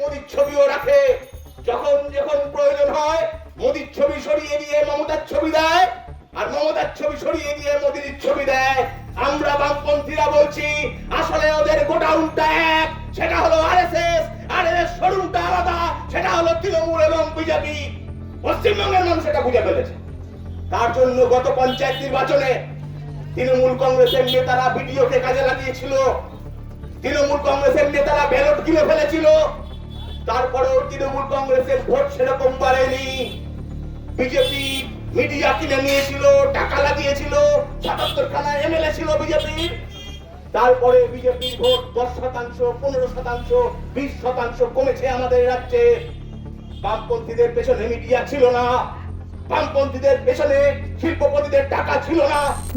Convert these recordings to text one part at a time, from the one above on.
মোদির ছবিও রাখে। যখন যখন প্রয়োজন হয়, মোদির ছবি সরিয়ে দিয়ে মমতার ছবি দেয়, আর মমতার ছবি সরিয়ে দিয়ে মোদির ছবি দেয়। আমরা বামপন্থীরা বলছি, আসলে ওদের গোডাউনটা এক, সেটা হলো আরএসএস, আর এর শোরুমটা আলাদা, সেটা হলো তৃণমূল এবং বিজেপি। পশ্চিমবঙ্গের মানুষ এটা বুঝে ফেলেছে। তার জন্য গত পঞ্চায়েত নির্বাচনে তৃণমূল কংগ্রেসের নেতারা ভিডিওকে কাজে লাগিয়েছিল। তৃণমূল কংগ্রেসের নেতারা ব্যালট কিনে ফেলেছিল। তারপরেও তৃণমূল কংগ্রেসের ভোট সেরকম বাড়েনি। বিজেপি মিডিয়া কিনে নিয়েছিল, টাকা লাগিয়েছিল সাতাত্তর খানা এমএলএ ছিল বিজেপির। তারপরে বিজেপির ভোট দশ শতাংশ, পনেরো শতাংশ, বিশ শতাংশ কমেছে আমাদের রাজ্যে। বামপন্থীদের পেছনে মিডিয়া ছিল না।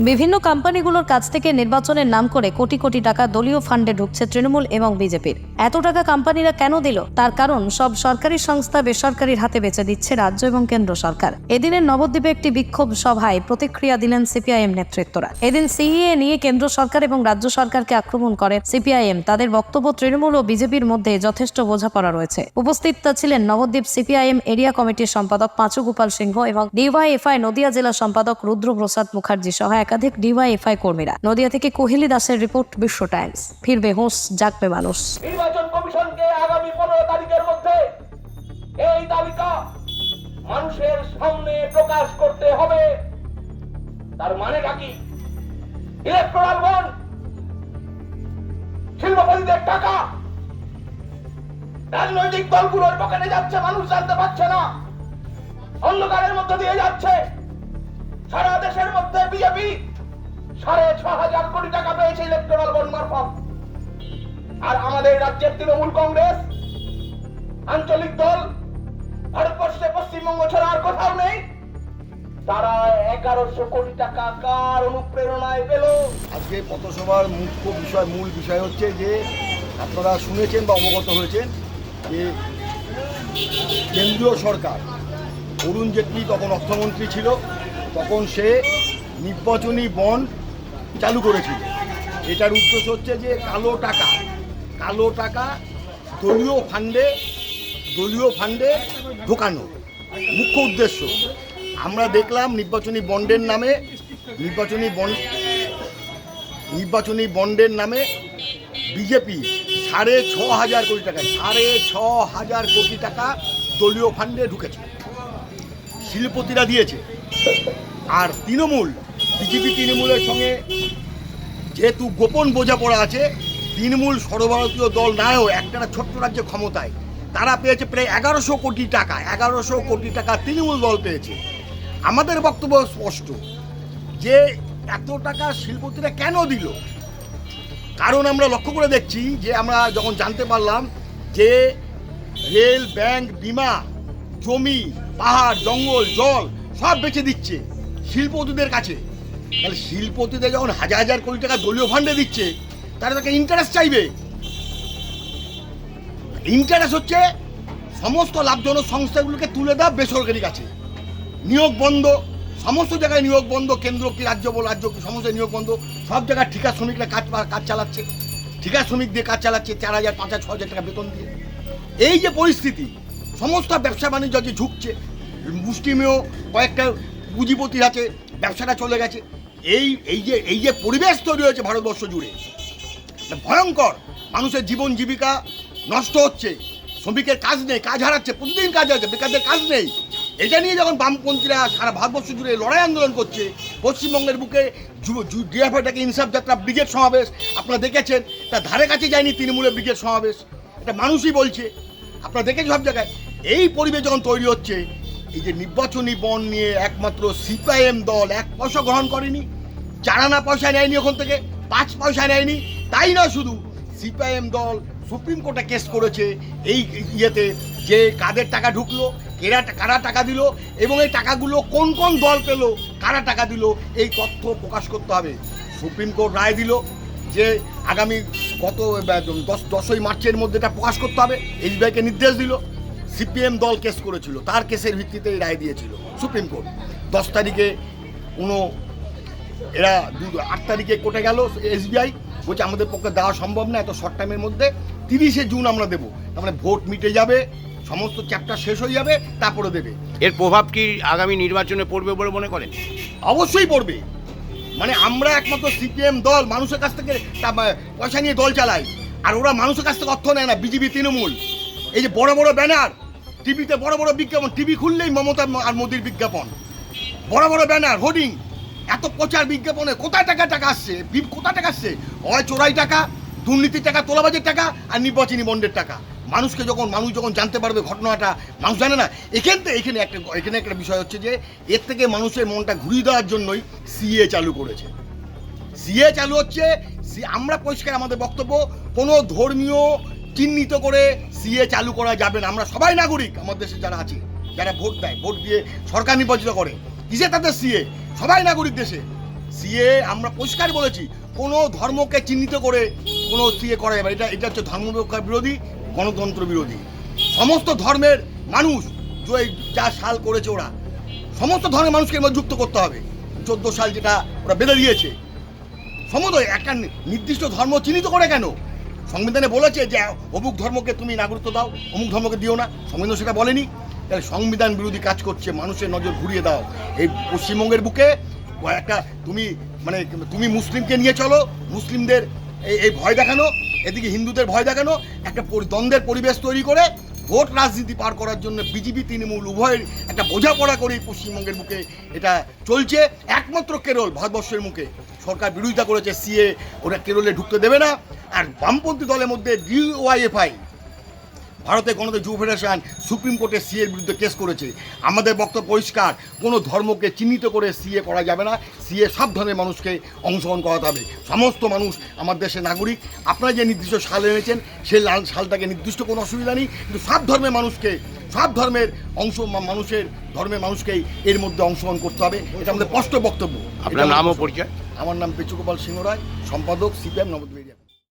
বিভিন্ন কোম্পানিগুলোর কাছ থেকে নির্বাচনের নাম করে কোটি কোটি টাকা দলীয় ফান্ডে ঢুকছে তৃণমূল এবং বিজেপির। এত টাকা কোম্পানিরা কেন দিল? তার কারণ সব সরকারি সংস্থা বেসরকারির হাতে বেচে দিচ্ছে রাজ্য এবং কেন্দ্র সরকার। এদিনের নবদ্বীপে একটি বিক্ষোভ সভায় প্রতিক্রিয়া দিলেন সিপিআইএম নেতৃত্বরা। এদিন সিইএ নিয়ে কেন্দ্র সরকার এবং রাজ্য সরকারকে আক্রমণ করে সিপিআইএম। তাদের বক্তব্য তৃণমূল ও বিজেপির মধ্যে যথেষ্ট বোঝাপড়া রয়েছে। উপস্থিত ছিলেন নবদ্বীপ সিপিআইএম এরিয়া কমিটির সম্পাদক পাঁচু গোপাল সিংহ এবং ডিওয়াইএফআই নদিয়া জেলা সম্পাদক রুদ্র প্রসাদ মুখার্জি সহ একাধিক ডিওয়াইএফআই কর্মীরা। নদিয়া থেকে কোহিলি দাসের রিপোর্ট, বিশ্ব টাইমস। ফিরবে হোস, জাগবে মানুষ। নির্বাচন কমিশনকে আগামী পনেরো তারিখের মধ্যে এই তালিকা মানুষের সামনে প্রকাশ করতে হবে। তার মানেটা কি? ইলেকট্রাল শিল্পপতিদের টাকা, রাজনৈতিক দলগুলোর পকেটে যাচ্ছে, মানুষ জানতে পারছে না। অন্ধকারের মধ্যে দিয়ে যাচ্ছে। সারা দেশের মধ্যে বিজেপি সাড়ে ছ হাজার কোটি টাকা পেয়েছে ইলেকট্রাল বন্ড মারফত। আর আমাদের রাজ্যের তৃণমূল কংগ্রেস, আঞ্চলিক দল, ভারতবর্ষে পশ্চিমবঙ্গ ছাড়া আর কোথাও নেই। তারা এগারোশো কোটি টাকা কার অনুপ্রেরণায় পেল? আজকে পথসভার মুখ্য বিষয়, মূল বিষয় হচ্ছে যে, আপনারা শুনেছেন বা অবগত হয়েছেন যে কেন্দ্রীয় সরকার অরুণ জেটলি তখন অর্থমন্ত্রী ছিল, তখন সে নির্বাচনী বন্ড চালু করেছিল। এটার উদ্দেশ্য হচ্ছে যে কালো টাকা কালো টাকা দলীয় ফান্ডে দলীয় ফান্ডে ঢোকানো। মুখ্য উদ্দেশ্য, আমরা দেখলাম নির্বাচনী বন্ডের নামে, নির্বাচনী বন্ড, নির্বাচনী বন্ডের নামে বিজেপি সাড়ে ছ হাজার কোটি টাকা, সাড়ে ছ হাজার কোটি টাকা দলীয় ফান্ডে ঢুকেছে। শিল্পতিরা দিয়েছে। আর তৃণমূল, বিজেপি তৃণমূলের সঙ্গে যেহেতু গোপন বোঝাপড়া আছে, তৃণমূল সর্বভারতীয় দল নাও একটা ছোট্ট রাজ্যে ক্ষমতায়, তারা পেয়েছে প্রায় এগারোশো কোটি টাকা, এগারোশো কোটি টাকা তৃণমূল দল পেয়েছে। আমাদের বক্তব্য স্পষ্ট, যে এত টাকা শিল্পতিরা কেন দিল? কারণ আমরা লক্ষ্য করে দেখছি যে আমরা যখন জানতে পারলাম যে রেল, ব্যাংক, বিমা, জমি পাহাড়, জঙ্গল, জল সব বেচে দিচ্ছে শিল্পপতিদের কাছে। তাহলে শিল্পপতিদের যখন হাজার হাজার কোটি টাকা দলীয় ফান্ডে দিচ্ছে তারা তাকে ইন্টারেস্ট চাইবে। ইন্টারেস্ট হচ্ছে সমস্ত লাভজনক সংস্থাগুলোকে তুলে দেওয়া বেসরকারি কাছে। নিয়োগ বন্ধ, সমস্ত জায়গায় নিয়োগ বন্ধ, কেন্দ্র কি, রাজ্য বল, রাজ্য কি, সমস্ত নিয়োগ বন্ধ, সব জায়গায় ঠিকা শ্রমিকরা কাজ কাজ চালাচ্ছে। ঠিকা শ্রমিক দিয়ে কাজ চালাচ্ছে চার হাজার, পাঁচ হাজার, ছ হাজার টাকা বেতন দিয়ে। এই যে পরিস্থিতি সমস্ত ব্যবসা বাণিজ্য যে ঝুঁকছে। মুষ্টিমেয় কয়েকটা পুঁজিপতির আছে, ব্যবসাটা চলে গেছে। এই এই যে এই যে পরিবেশ তৈরি হয়েছে ভারতবর্ষ জুড়ে ভয়ঙ্কর। মানুষের জীবন জীবিকা নষ্ট হচ্ছে, শ্রমিকের কাজ নেই, কাজ হারাচ্ছে, প্রতিদিন কাজ আছে বেকারদের কাজ নেই। এটা নিয়ে যখন বামপন্থীরা সারা ভারতবর্ষ জুড়ে লড়াই আন্দোলন করছে, পশ্চিমবঙ্গের বুকে ডিএফআইটাকে ইনসাফ যাত্রা ব্রিগেড সমাবেশ, আপনারা দেখেছেন তার ধারে কাছে যায়নি তৃণমূলের ব্রিগেড সমাবেশ। এটা মানুষই বলছে, আপনারা দেখেছেন সব জায়গায় এই পরিবেশ যখন তৈরি হচ্ছে। এই যে নির্বাচনী বন নিয়ে একমাত্র সিপিআইএম দল এক পয়সা গ্রহণ করেনি চার আনা পয়সা নেয়নি ওখান থেকে, পাঁচ পয়সা নেয়নি, তাই না শুধু সিপিআইএম দল সুপ্রিম কোর্টে কেস করেছে এই ইয়েতে যে কাদের টাকা ঢুকলো এরা কারা টাকা দিল, এবং এই টাকাগুলো কোন কোন দল পেল, কারা টাকা দিল, এই তথ্য প্রকাশ করতে হবে। সুপ্রিম কোর্ট রায় দিল যে আগামী গত দশ দশই মার্চের মধ্যে এটা প্রকাশ করতে হবে, এসবিআইকে নির্দেশ দিল। সিপিএম দল কেস করেছিল তার কেসের ভিত্তিতে এই রায় দিয়েছিল সুপ্রিম কোর্ট। দশ তারিখে কোনো এরা দু আট তারিখে কোর্টে গেল এসবিআই বলছে আমাদের পক্ষে দেওয়া সম্ভব না এত শর্ট টাইমের মধ্যে। তিরিশে জুন আমরা দেবো তার মানে ভোট মিটে যাবে সমস্ত চ্যাপ্টার শেষ হয়ে যাবে তারপরে দেবে। এর প্রভাব কি আগামী নির্বাচনে পড়বে বলে মনে করেন? অবশ্যই পড়বে। মানে আমরা একমাত্র সিপিএম দল মানুষের কাছ থেকে পয়সা নিয়ে দল চালাই। আর ওরা মানুষের কাছ থেকে অর্থ নেয় না বিজেপি তৃণমূল। এই যে বড় বড় ব্যানার টিভিতে বড় বড় বিজ্ঞাপন, টিভি খুললেই মমতা আর মোদির বিজ্ঞাপন। বড় বড় ব্যানার, হোর্ডিং। এত প্রচার বিজ্ঞাপনে কোথায় টাকা টাকা আসছে? কোথায় টাকা আসছে? হয় চোরাই টাকা, দুর্নীতির টাকা, তোলাবাজের টাকা, আর নির্বাচনী বন্ডের টাকা। মানুষকে যখন, মানুষ যখন জানতে পারবে ঘটনাটা, মানুষ জানে না। এখান থেকে, এখানে একটা এখানে একটা বিষয় হচ্ছে যে, এর থেকে মানুষের মনটা ঘুরিয়ে দেওয়ার জন্যই সিএ চালু করেছে। সিএ চালু হচ্ছে আমরা পরিষ্কার আমাদের বক্তব্য, কোনো ধর্মীয় চিহ্নিত করে সিএ চালু করা যাবে না। আমরা সবাই নাগরিক আমাদের দেশে যারা আছে, যারা ভোট দেয়, ভোট দিয়ে সরকার নির্বাচিত করে কিসে তাদের সিএ? সবাই নাগরিক দেশে। সিএ, আমরা পরিষ্কার বলেছি, কোনো ধর্মকে চিহ্নিত করে কোনো সিএ করা যাবে এটা এটা হচ্ছে ধর্ম বিরোধী, গণতন্ত্র বিরোধী। সমস্ত ধর্মের মানুষ, যে সাল করেছে ওরা, সমস্ত ধর্মের মানুষকে মধ্যে যুক্ত করতে হবে। চোদ্দ সাল যেটা ওরা বেঁধে দিয়েছে। সমস্ত একটা নির্দিষ্ট ধর্ম চিহ্নিত করে কেন? সংবিধানে বলেছে যে অমুক ধর্মকে তুমি নাগরিকত্ব দাও, অমুক ধর্মকে দিও না। সংবিধান সেটা বলেনি। তাহলে সংবিধান বিরোধী কাজ করছে, মানুষের নজর ঘুরিয়ে দাও। এই পশ্চিমবঙ্গের বুকে একটা তুমি মানে তুমি মুসলিমকে নিয়ে চলো, মুসলিমদের এই এই ভয় দেখানো, এদিকে হিন্দুদের ভয় দেখানো, একটা দ্বন্দ্বের পরিবেশ তৈরি করে ভোট রাজনীতি পার করার জন্য বিজেপি, তৃণমূল, উভয়ের একটা বোঝাপড়া করে পশ্চিমবঙ্গের বুকে এটা চলছে। একমাত্র কেরল ভারতবর্ষের মুখে। সরকার বিরোধিতা করেছে, সিএ ওরা কেরলে ঢুকতে দেবে না। আর বামপন্থী দলের মধ্যে ডিওয়াইএফআই ভারতের গণতন্ত্র যুব ফেডারেশন সুপ্রিম কোর্টে সিএর বিরুদ্ধে কেস করেছে। আমাদের বক্তব্য পরিষ্কার কোনো ধর্মকে চিহ্নিত করে সিএ করা যাবে না। সিএ সব ধর্মের মানুষকে অংশগ্রহণ করাতে হবে। সমস্ত মানুষ আমার দেশের নাগরিক আপনারা যে নির্দিষ্ট সাল এনেছেন সেই লাল সালটাকে নির্দিষ্ট কোনো অসুবিধা নেই। কিন্তু সব ধর্মের মানুষকে সব ধর্মের অংশ মানুষের ধর্মের মানুষকেই এর মধ্যে অংশগ্রহণ করতে হবে। এটা আমাদের স্পষ্ট বক্তব্য। আপনার এটা নাম ও পরিচয়? আমার নাম পেচুগোপাল সিংহ রায় সম্পাদক সিপিএম নবদ্বীপ